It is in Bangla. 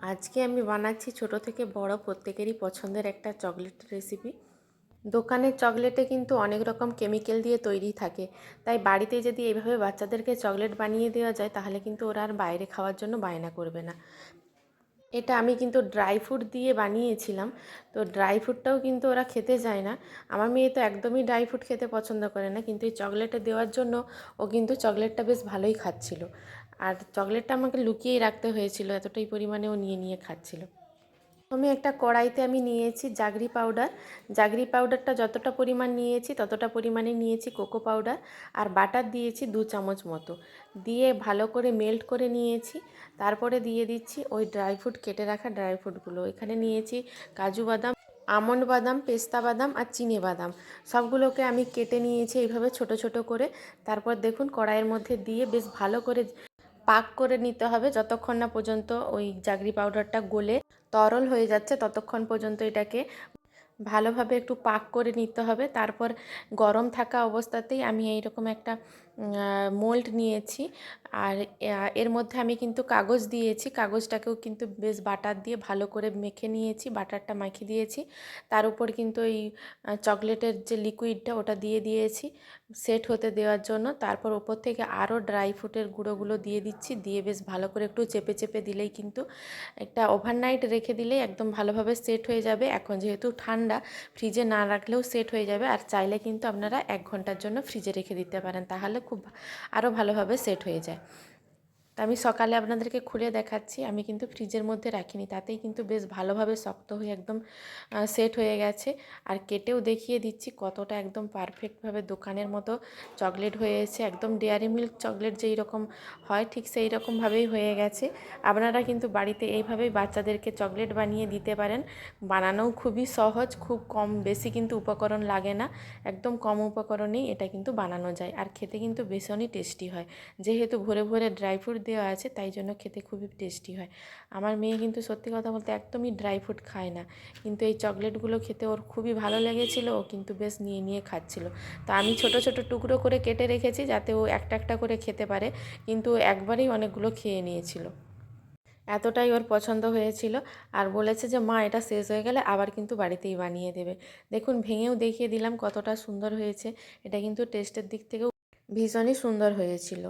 আজকে আমি বানাচ্ছি ছোট থেকে বড় প্রত্যেকেরই পছন্দের একটা চকলেট রেসিপি দোকানের চকলেটে কিন্তু অনেক রকম কেমিক্যাল দিয়ে তৈরি থাকে। তাই বাড়িতে যদি এইভাবে বাচ্চাদেরকে চকলেট বানিয়ে দেওয়া যায়, তাহলে কিন্তু ওরা আর বাইরে খাওয়ার জন্য বায়না করবে না। এটা আমি কিন্তু ড্রাই ফ্রুট দিয়ে বানিয়েছিলাম। তো ড্রাই ফ্রুটটাও কিন্তু ওরা খেতে চায় না। আমার মেয়ে তো একদমই ড্রাই ফ্রুট খেতে পছন্দ করে না, কিন্তু এই চকলেটে দেওয়ার জন্য ও কিন্তু চকলেটটা বেশ ভালোই খাচ্ছিল। আর চকলেটটা আমাকে লুকিয়েই রাখতে হয়েছিল, এতটাই পরিমাণে ও নিয়ে নিয়ে খাচ্ছিল। আমি একটা কড়াইতে আমি নিয়েছি জাগরি পাউডার। জাগরি পাউডারটা যতটা পরিমাণ নিয়েছি ততটা পরিমাণে নিয়েছি কোকো পাউডার আর বাটার দিয়েছি দু চামচ মতো। দিয়ে ভালো করে মেল্ট করে নিয়েছি, তারপরে দিয়ে দিচ্ছি ওই ড্রাই ফ্রুট, কেটে রাখা ড্রাই ফ্রুটগুলো। এখানে নিয়েছি কাজু বাদাম, আমন্ড বাদাম, পেস্তা বাদাম আর চিনে বাদাম। সবগুলোকে আমি কেটে নিয়েছি এইভাবে ছোট ছোট করে। তারপর দেখুন কড়াইয়ের মধ্যে দিয়ে বেশ ভালো করে পাক করে নিতে হবে যতক্ষণ না পর্যন্ত ওই জাগরি পাউডারটা গলে তরল হয়ে যাচ্ছে ততক্ষণ পর্যন্ত এটাকে ভালোভাবে একটু পাক করে নিতে হবে। তারপর গরম থাকা অবস্থাতেই আমি এইরকম একটা মোল্ড নিয়েছি। আর এর মধ্যে আমি কিন্তু কাগজ দিয়েছি। কাগজটাকেও কিন্তু বেশ বাটার দিয়ে ভালো করে মেখে নিয়েছি, বাটারটা মাখিয়ে দিয়েছি। তার উপর কিন্তু এই চকলেটের যে লিকুইডটা ওটা দিয়ে দিয়েছি সেট হতে দেওয়ার জন্য। তারপর ওপর থেকে আরও ড্রাই ফ্রুটের গুঁড়োগুলো দিয়ে দিচ্ছি। দিয়ে বেশ ভালো করে একটু চেপে চেপে দিলেই কিন্তু একটা ওভারনাইট রেখে দিলেই একদম ভালোভাবে সেট হয়ে যাবে। এখন যেহেতু ঠান্ডা ফ্রিজে না রাখলেও সেট হয়ে যাবে। আর চাইলে কিন্তু আপনারা এক ঘণ্টার জন্য ফ্রিজে রেখে দিতে পারেন। তাহলে খুব আরও ভালোভাবে সেট হয়ে যায়। তা আমি সকালে আপনাদেরকে খুলে দেখাচ্ছি। আমি কিন্তু ফ্রিজের মধ্যে রাখিনি। তাতেই কিন্তু বেশ ভালোভাবে শক্ত হয়ে একদম সেট হয়ে গেছে। আর কেটেও দেখিয়ে দিচ্ছি কতটা একদম পারফেক্টভাবে দোকানের মতো চকলেট হয়েছে একদম ডেয়ারি মিল্ক চকলেট যেই রকম হয়, ঠিক সেই রকমভাবেই হয়ে গেছে। আপনারা কিন্তু বাড়িতে এইভাবেই বাচ্চাদেরকে চকলেট বানিয়ে দিতে পারেন। বানানোও খুবই সহজ, খুব কম বেশি কিন্তু উপকরণ লাগে না। একদম কম উপকরণেই এটা কিন্তু বানানো যায়। আর খেতে কিন্তু ভীষণই টেস্টি হয়। যেহেতু ভোরে ভোরে ড্রাই ফ্রুট দেওয়া আছে, তাই জন্য খেতে খুবই টেস্টি হয়। আমার মেয়ে কিন্তু সত্যি কথা বলতে একদমই ড্রাই ফ্রুট খায় না। কিন্তু এই চকলেটগুলো খেতে ওর খুবই ভালো লেগেছিলো, ও কিন্তু বেশ নিয়ে নিয়ে খাচ্ছিল। তো আমি ছোট ছোট টুকরো করে কেটে রেখেছি যাতে ও একটা একটা করে খেতে পারে, কিন্তু একবারেই অনেকগুলো খেয়ে নিয়েছিল। এতটাই ওর পছন্দ হয়েছিল। আর বলেছে যে, মা, এটা শেষ হয়ে গেলে আবার কিন্তু বাড়িতেই বানিয়ে দেবে। দেখুন, ভেঙেও দেখিয়ে দিলাম কতটা সুন্দর হয়েছে। এটা কিন্তু টেস্টের দিক থেকেও ভীষণই সুন্দর হয়েছিল।